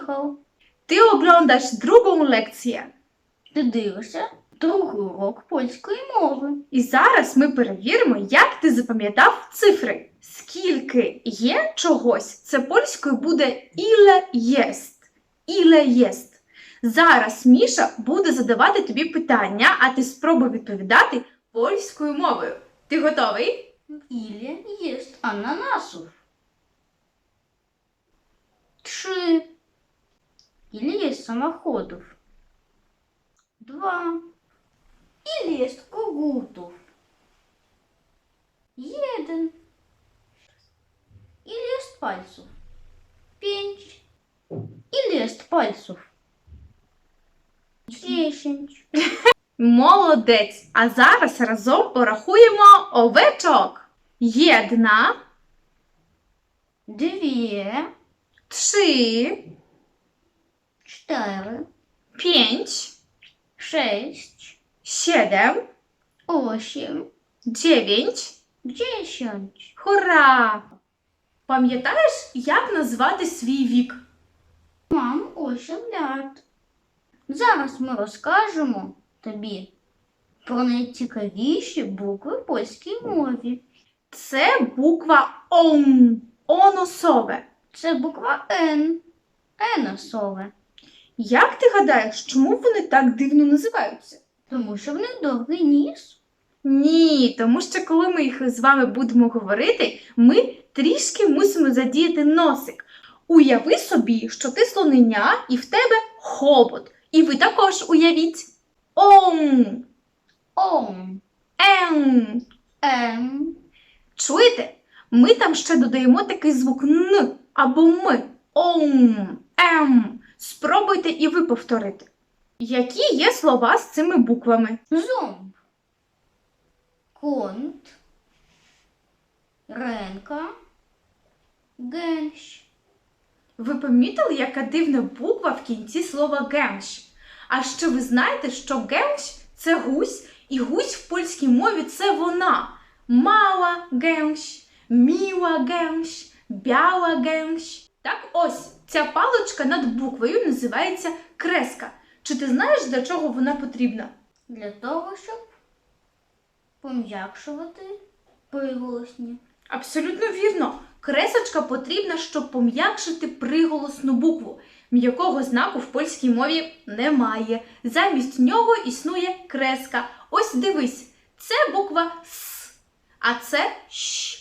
Поїхав. Ty oglądasz drugą lekcję. Ти дивишся другий урок польської мови. І зараз ми перевіримо, як ти запам'ятав цифри. Скільки є чогось, це польською буде іле єст. Іле єст. Зараз Міша буде задавати тобі питання, а ти спробуй відповідати польською мовою. Ти готовий? Ілля єсть ананасів. Три. Ілля єсть самоходів. Два. Ілля єсть когутів. Jeden. Ілля єсть пальців. П'ять. Ілля єсть пальців. Десять. Молодець! А зараз разом порахуємо овечок. Єдна, Дві. Три, Чотири. pięć, Шесть. siedem, Осім. dziewięć. Десять. Хура! Пам'ятаєш, як назвати свій вік? Мам, осім лят. Зараз ми розкажемо тобі про найцікавіші букви в польській мові. Це буква ОН. Оносове. Це буква Н. Еносове. Як ти гадаєш, чому вони так дивно називаються? Тому що в них довгий ніс. Ні, тому що коли ми їх з вами будемо говорити, ми трішки мусимо задіяти носик. Уяви собі, що ти слонення і в тебе хобот. І ви також уявіть. Он, Ом. ен. М. Чуєте? Ми там ще додаємо такий звук Н або М. Ом, М. Спробуйте і ви повторити. Які є слова з цими буквами? Зомб. Конт. Ренка. Генщ. Ви помітили, яка дивна буква в кінці слова генш? А ще ви знаєте, що генш це гусь, і гусь в польській мові це вона. Мала генш, міла генш, генш. Так ось ця паличка над буквою називається креска. Чи ти знаєш, для чого вона потрібна? Для того, щоб пом'якшувати приголосні. Абсолютно вірно. Кресочка потрібна, щоб пом'якшити приголосну букву. М'якого знаку в польській мові немає. Замість нього існує креска. Ось дивись, це буква С, а це Щ,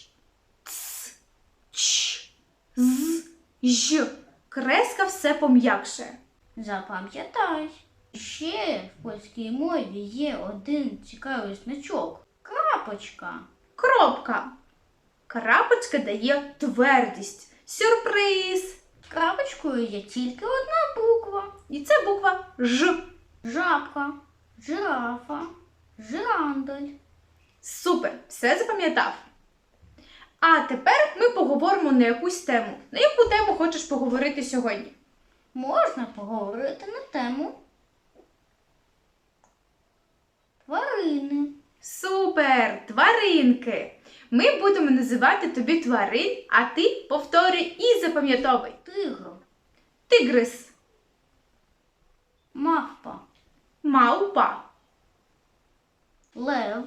З, Ж. Креска все пом'якшує. Запам'ятай. Ще в польській мові є один цікавий значок. Крапочка. Кропка. Крапочка дає твердість. Сюрприз. Крапочкою є тільки одна буква. І це буква Ж. Жабка, жирафа, жирандоль. Супер, все запам'ятав. А тепер ми поговоримо на якусь тему. На яку тему хочеш поговорити сьогодні? Можна поговорити на тему тварини. Супер! Тваринки! Ми будемо називати тобі тварин, а ти повторюй і запам'ятовуй. Тигр, Тигрис, мавпа, маупа, лев,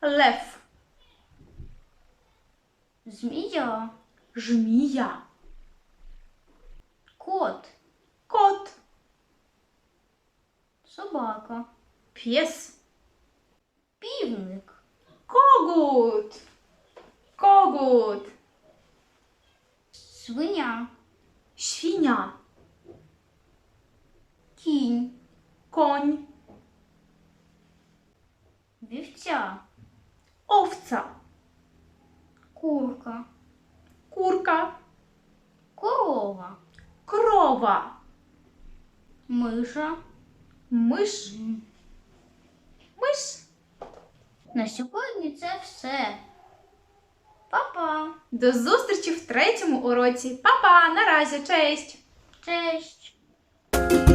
лев, змія, жмія, кот, кот, собака, п'єс, півник, когут, когут, свиня, świnia, кінь, koń, вівця, owca, Курка, kurka, корова, krowa, миша. mysz, mysz. На сьогодні це все. Па-па! До зустрічі в третьому уроці. Па-па! Наразі, честь! Честь!